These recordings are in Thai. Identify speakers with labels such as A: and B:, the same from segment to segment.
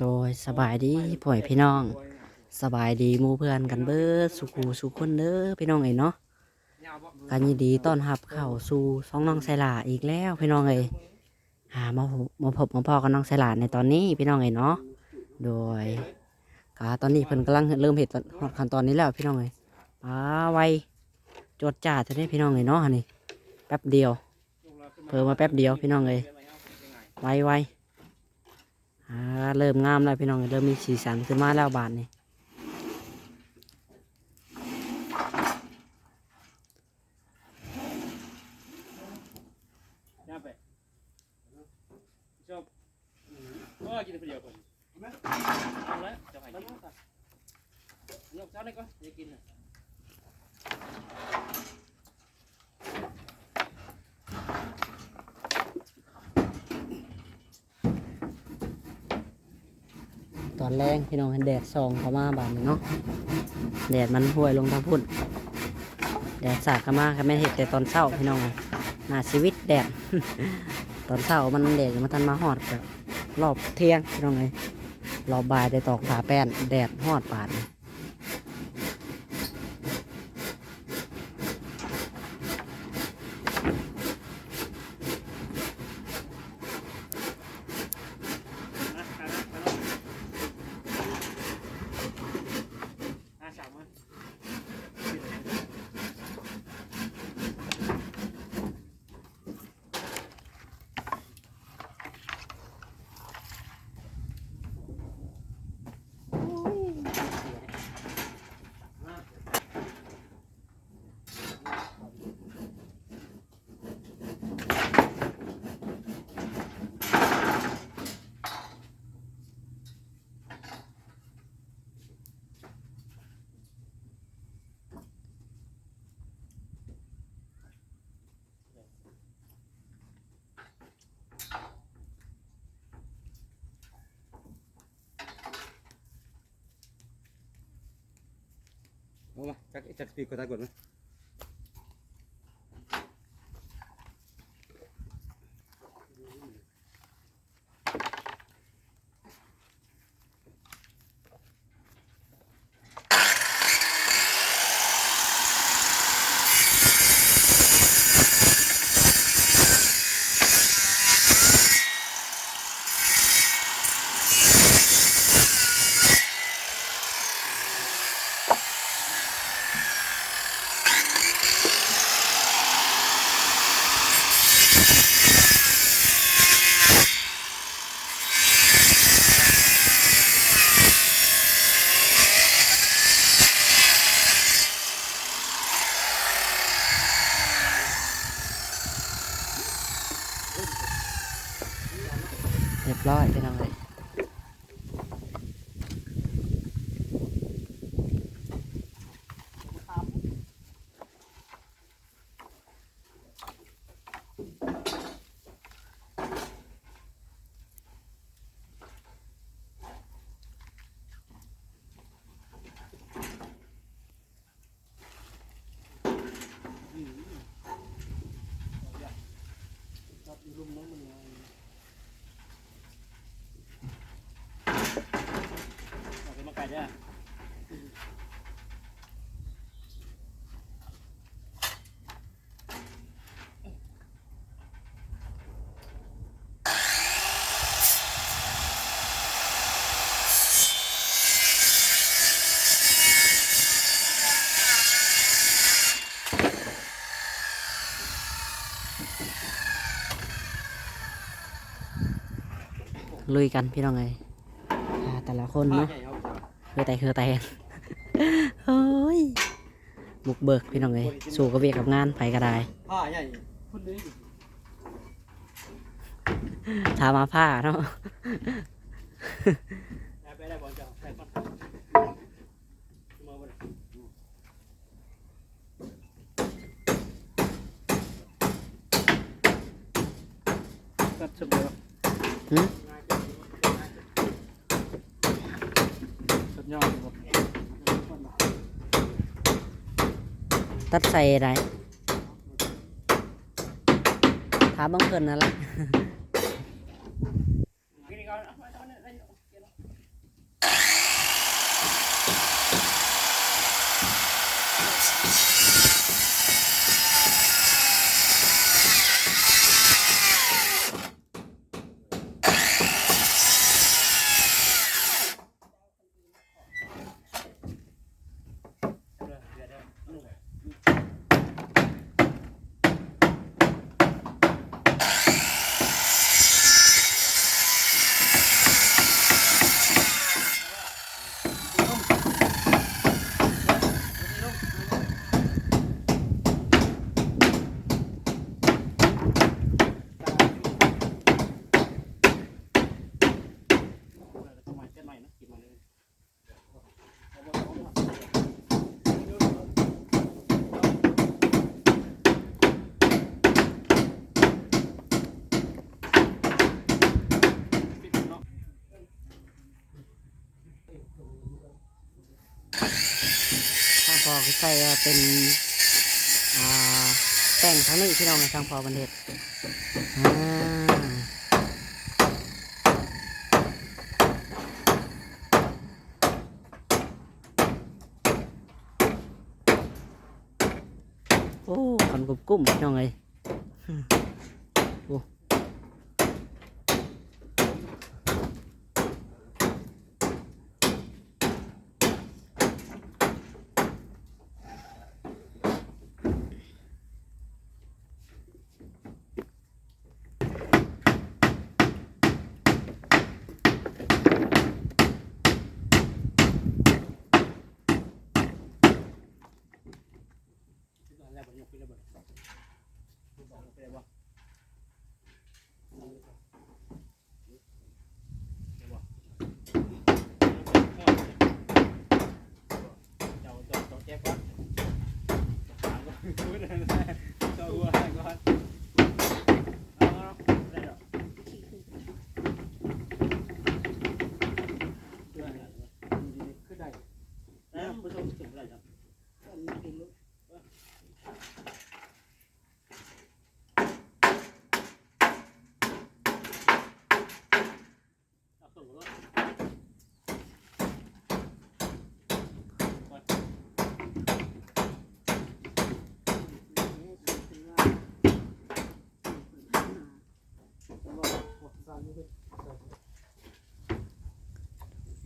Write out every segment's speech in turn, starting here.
A: โดยสบายดีพ่อยพี่น้อง สบายดีหมู่เพื่อนกันเบิดสุขูสุขคนเด้อพี่น้องเอ้ยเนาะการยินดีต้อนรับเข้าสู่สองน้องไซลาอีกแล้วพี่น้องเอ้ยหามาพบมาพบมาพอกับน้องไซลาในตอนนี้พี่น้องเอ้ยเนาะโดยกาตอนนี้เพิ่นกำลังเริ่มเห็ดขั้นตอนนี้แล้วพี่น้องเอ้ยป้าไวจดจ่าจะได้พี่น้องเอ้ยเนาะอันนี่แป๊บเดียวเพิ่มมาแป๊บเดียวพี่น้องเอ้ยไวไว อ่าเริ่มงามแล้วพี่น้องเริ่มมีสีสันขึ้นมาแล้วบานนี่
B: ย่าไปชอบก็กินเดียวคนเอาละจะให้กินยกเช้าเลยก็จะกินอะ
A: ตอนแรกพี่น้องเห็นแดดส่องเข้ามาบานเนาะแดดมันห่วยลงทางพุ่นแดดสาดเข้ามาก็ไม่เห็ดแต่ตอนเช้าพี่น้องหน้าชีวิตแดดตอนเช้ามันแดดยังมาทันมาหอดกับรอบเที่ยงพี่น้องเลยรอบบ่ายได้ตอกผาแป้นแดดหอดปาน
B: มา
C: จักจักปีกดตากดไหม
A: เรียบร้อยพี่น้องเลย
B: เอาขึ้น
A: ลุยกันพี่น้องเลยอ่าแต่ละคน
B: ผ้า
A: เนาะ
B: ใหญ่เอา
A: คือแต่คือแต่เฮ้ยบุกเบิกพี่น้องเลยสู่กับเวียกกับงานไปก็ได้
B: ผ้าใหญ่พุ่นเลย
A: ถามาผ้าเนาะ
B: ได้ไปได้บอลจะใส่ก้อนมาบ่ได้
C: ตัดสมเดียว
A: หึ
C: ตัดยอด
A: ตัดใส่อะไรถามบิ่งเพิ่นนั่นแหละ
B: กินก่อนเอาไปเอาเนี่ยได้เนาะเดี๋ยวเนาะ ใหม่เส้นใหม่นะกินมาเลย
A: ทางพอคือใส่เป็นแป้งทั้งนี้พี่น้องทางพอบันเทศอ่าโอ้ขันกรุบกุ้มพี่น้องเลยโอ้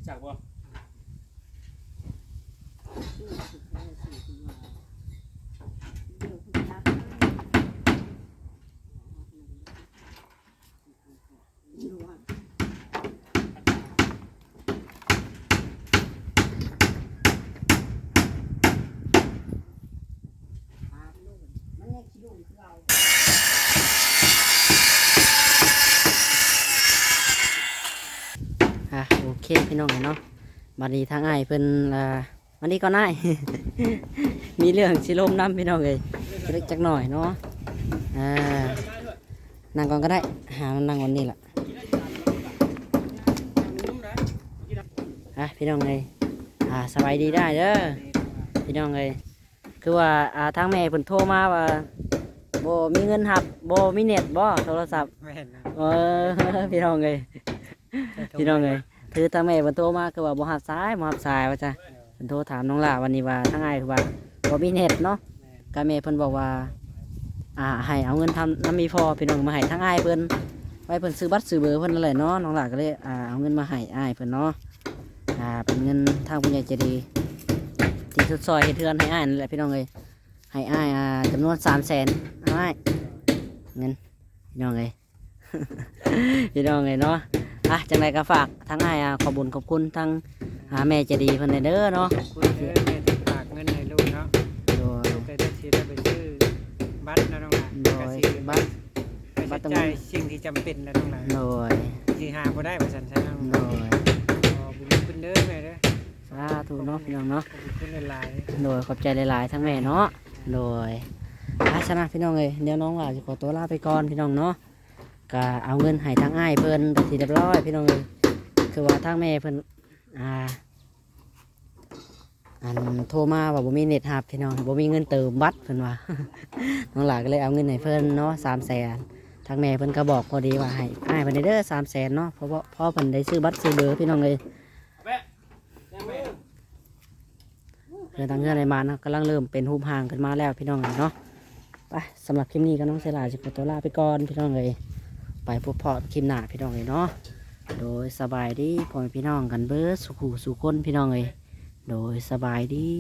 B: จากบ่
A: อะโอเค พี่น้องเนาะบัดนี้ทางอ้ายเพิ่นอ่าวันนี้ก็น่ายมีเรื่องสิลมน้ำพี่น้องเลยเล็กจักหน่อยเนาะอ่านั่งก่อนก็ได้ หานั่งวันนี้ล่ะอะพี่น้องเลยอ่าสบายดีได้เด้อพี่น้องเลยคือว่าอ่าทางแม่เพิ่นโทรมาว่าบ่มีเงินหับบ่มีเน็ตบ่โทรศัพท์
C: แม่นนะ
A: เออพี่น้องเลยพี่น้องเลย คือทาแม่เพิ่นโทรมาคือว่าบ่รับสายบ่รับสายว่าจ้ะเพิ่นโทรถามน้องล่าวันนี้ว่าทางอ้ายคือว่าบ่มีเน็ตเนาะก็แม่เพิ่นบอกว่า อ่าให้เอาเงินทำน้ำมีพอพี่น้องมาให้ทางอ้ายเพิ่นไว้เพิ่นซื้อบัตรซื้อเบอร์เพิ่นนั่นแหละเนาะน้องล่าก็เลยอ่าเอาเงินมาให้อ้ายเพิ่นเนาะอ่าเป็นเงินทางผู้ใหญ่ใจดีที่สุดซอยเฮ็ดเทือนให้อ้ายนั่นแหละพี่น้องเอ้ยให้อ้ายอ่าจำนวน300,000อ้ายเงินพี่น้องเอ้ยพี่น้องเอ้ยเนาะ อะจังไดก็ฝากทั้งอ้ายอะขอบุญขอบคุณทั้งหาแม่ใจดีเพิ่นเด้อเนาะ
D: คุณเด้อแม่ที่ฝากเงินให้ลูกเนาะ
A: โดย
D: ลูกก็ได้สิได้ไปซื้อบัตรนะน้องหลาน
A: โด
D: ก็
A: ย
D: สิ
A: บัตร
D: ไป
A: บัตรตรง
D: ใช้
A: นี้
D: จ่ายสิ่งที่จำเป็นนะน้องหลาน
A: โดย
D: สิหาบ่ได้ว่าซั่นซะน้อง
A: โดย
D: ขอบุญคุณเด้อแม่เด้อ
A: สาธุเนาะพี่น้องเนาะ
D: ขอบคุณหลาย
A: โดยขอบใจหลายๆทั้งแม่เนาะโดยอาชนะพี่น้องเลยเดี๋ยวน้องว่าจะขอตัวลาไปก่อนพี่น้องเนาะ ก็เอาเงินให้ทางอ้ายเพิ่นไปทีเรียบร้อยพี่น้องเลยคือว่าทางแม่เพิ่นอ่าอันโทรมาว่าบ่มีเน็ตหับพี่น้องบ่มีเงินเติมบัตรเพิ่นว่าน้องหลาก็เลยเอาเงินให้เพิ่นเนาะสามแสนทางแม่เพิ่นก็บอกพอดีว่าให้ให้เพิ่นได้เด้อสามแสนเนาะเพราะว่าพ่อเพิ่นได้ซื้อบัตรซื้อเบอร์พี่น้องเลยเพื่อทางเงื่อนในมานะกำลังเริ่มเป็นหูปห่างขึ้นมาแล้วพี่น้องเลยเนาะไปสำหรับคลิปนี้ก็น้องเสยหลาจะขอตัวลาไปก่อนพี่น้องเลย ไปพบพอคลิปหน้าพี่น้องเลยเนาะโดยสบายดีพ่อม่พี่น้องกันเบิร์สุขูสุคนพี่น้องเลยโดยสบายดี